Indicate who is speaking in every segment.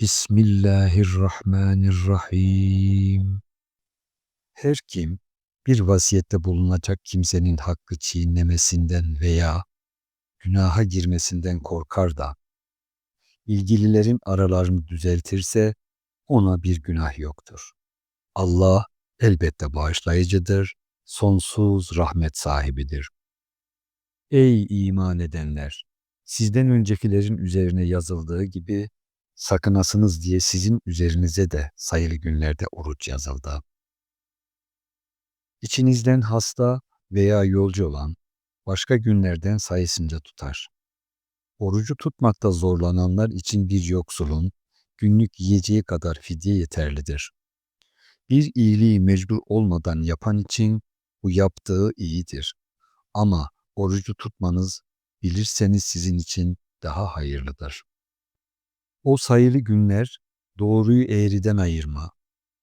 Speaker 1: Bismillahirrahmanirrahim. Her kim bir vasiyette bulunacak kimsenin hakkı çiğnemesinden veya günaha girmesinden korkar da ilgililerin aralarını düzeltirse ona bir günah yoktur. Allah elbette bağışlayıcıdır, sonsuz rahmet sahibidir. Ey iman edenler! Sizden öncekilerin üzerine yazıldığı gibi sakınasınız diye sizin üzerinize de sayılı günlerde oruç yazıldı. İçinizden hasta veya yolcu olan başka günlerden sayısınca tutar. Orucu tutmakta zorlananlar için bir yoksulun günlük yiyeceği kadar fidye yeterlidir. Bir iyiliği mecbur olmadan yapan için bu yaptığı iyidir. Ama orucu tutmanız bilirseniz sizin için daha hayırlıdır. O sayılı günler doğruyu eğriden ayırma,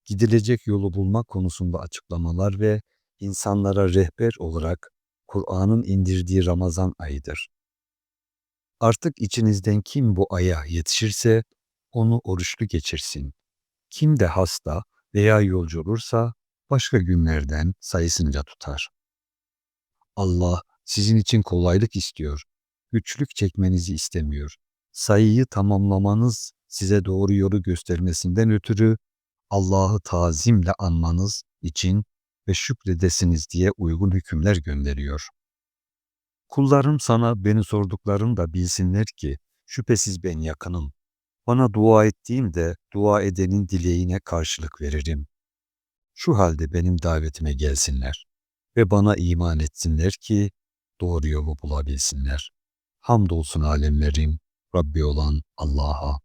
Speaker 1: gidilecek yolu bulma konusunda açıklamalar ve insanlara rehber olarak Kur'an'ın indirdiği Ramazan ayıdır. Artık içinizden kim bu aya yetişirse onu oruçlu geçirsin. Kim de hasta veya yolcu olursa başka günlerden sayısınca tutar. Allah sizin için kolaylık istiyor. Güçlük çekmenizi istemiyor. Sayıyı tamamlamanız size doğru yolu göstermesinden ötürü Allah'ı tazimle anmanız için ve şükredesiniz diye uygun hükümler gönderiyor. Kullarım sana beni sorduklarında bilsinler ki şüphesiz ben yakınım. Bana dua ettiğimde dua edenin dileğine karşılık veririm. Şu halde benim davetime gelsinler ve bana iman etsinler ki doğru yolu bulabilsinler. Hamdolsun alemlerin Rabbi olan Allah'a.